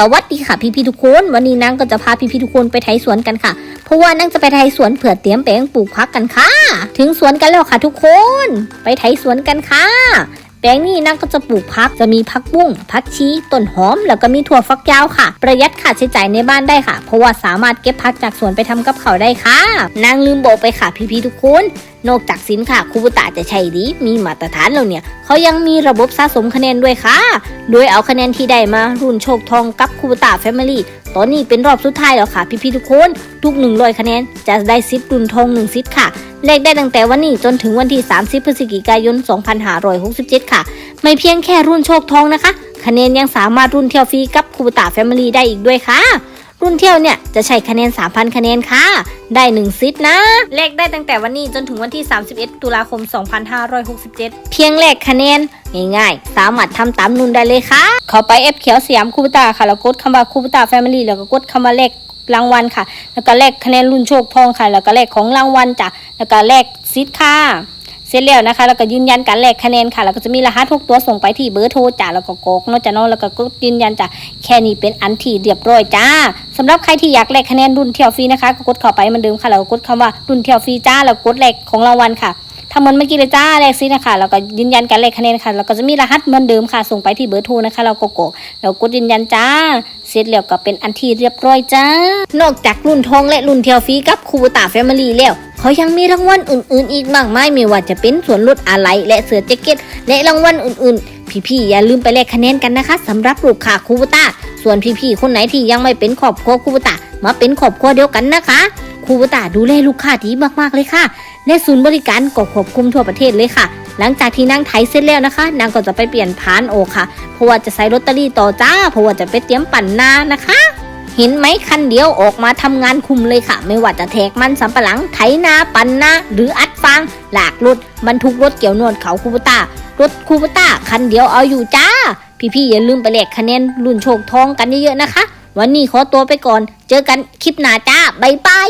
สวัสดีค่ะพี่พี่ๆทุกคน วันนี้นางก็จะพาพี่พี่ๆทุกคนไปไถสวนกันค่ะ เพราะว่านางจะไปไถสวนเผื่อเตรียมแปลงปลูกพักกันค่ะ ถึงสวนกันแล้วค่ะทุกคน ไปไถสวนกันค่ะ แปลงนี้นางก็จะปลูกพักจะมีพักบุ้งพักชีต้นหอม แล้วก็มีถั่วฟักยาวค่ะ ประหยัดค่าใช้จ่ายในบ้านได้ค่ะ เพราะว่าสามารถเก็บพักจากสวนไปทำกับเขาวได้ค่ะ นางลืมบอกไปค่ะพี่พี่ๆทุกคนนอกจากสินค้าคูบุตะจะใช่ดีมีมาตรฐานแล้วเนี่ย เขายังมีระบบสะสมคะแนนด้วยค่ะ โดยเอาคะแนนที่ได้มารุ่นโชคทองกับคูบุตะแฟมิลี่ตอนนี้เป็นรอบสุดท้ายแล้วค่ะ พี่ๆทุกคน ทุก100คะแนนจะได้ซิทธิ์รุ่นทอง1ซิทธิ์ค่ะเลขได้ตั้งแต่วันนี้จนถึงวันที่ 30 พฤศจิกายน 2567 ค่ะ ไม่เพียงแค่รุ่นโชคทองนะคะ คะแนนยังสามารถรุ่นเที่ยวฟรีกับคูบุตะแฟมิลี่ได้อีกด้วยค่ะ รุ่นเที่ยวเนี่ยจะใช้คะแนน 3,000 คะแนนค่ะ ได้ 1 ซิทนะเลขได้ตั้งแต่วันนี้จนถึงวันที่ 31 ตุลาคม 2567 เพียงเลขคะแนน ง่ายๆ สามารถทำตามนุ่นได้เลยค่ะ เข้าไปแอปเขียวสยามคูปตาค่ะ แล้วกดคำว่าคูปตาแฟมิลี่แล้วก็กดคำว่าเลขรางวัลค่ะ แล้วก็เลขคะแนนรุ่นโชคทองค่ะ แล้วก็เลขของรางวัลจ้ะ แล้วก็เลขซิทค่ะ เสร็จแล้วนะคะ แล้วก็ยืนยันการแลกคะแนนค่ะ แล้วก็จะมีรหัสทุกตัวส่งไปที่เบอร์โทรจ้าแล้วก็กกนาะจ้าเนาะแล้วก็กดยืนยันจ้าแค่นี้เป็นอันที่เรียบร้อยจ้าสำหรับใครที่อยากแลกคะแนนรุ่นเที่ยวฟรีนะคะก็กดเข้าไปเหมือนเดิมค่ะแล้วก็กดคำว่ารุ่นเที่ยวฟรีจ้าแล้วกดแลกของรางวัลค่ะทำเหมือนเมื่อกี้เลยจ้าแลกซินะคะแล้วก็ยืนยันการแลกคะแนนค่ะแล้วก็จะมีรหัสเหมือนเดิมค่ะ ส่งไปที่เบอร์โทรนะคะแล้วก็กรอกแล้วกดยืนยันจ้าเสร็จแล้วก็เป็นอันที่เรียบร้อยจ้า นอกจากรุ่นทองและรุ่นเที่ยวฟรีกับคูตาแฟมิลี่แล้ว เขายังมีรางวัลอื่นๆ อีกมากมายไม่ว่าจะเป็นส่วนลดอะไรและเสื้อแจ็คเก็ตและรางวัลอื่นๆ พี่ๆอย่าลืมไปแลกคะแนนกันนะคะสำหรับลูกค้าคูตาส่วนพี่ๆคนไหนที่ยังไม่เป็นครอบครัวคูตามาเป็นครอบครัวเดียวกันนะคะคูตาดูแลลูกค้าดีมากๆเลยค่ะและศูนย์บริการก็ควบคุมทั่วประเทศเลยค่ะ หลังจากที่นางไถเสร็จแล้วนะคะ นางก็จะไปเปลี่ยนพานโอค่ะเพราะว่าจะใส่ลอตเตอรี่ต่อจ้าเพราะว่าจะไปเตรียมปั่นนานะคะ เห็นไหมคันเดียวออกมาทำงานคุมเลยค่ะ ไม่ว่าจะแทกมันสำปะหลังไถนาปันนาหรืออัดฟางหลากรถบรรทุกรถเกี่ยวนวดเขาคูปตารถคูปตาคันเดียวเอาอยู่จ้า พี่ๆอย่าลืมไปแลกคะแนนรุ่นโชคทองกันเยอะๆนะคะ วันนี้ขอตัวไปก่อน เจอกันคลิปหน้าจ้าบ๊ายบาย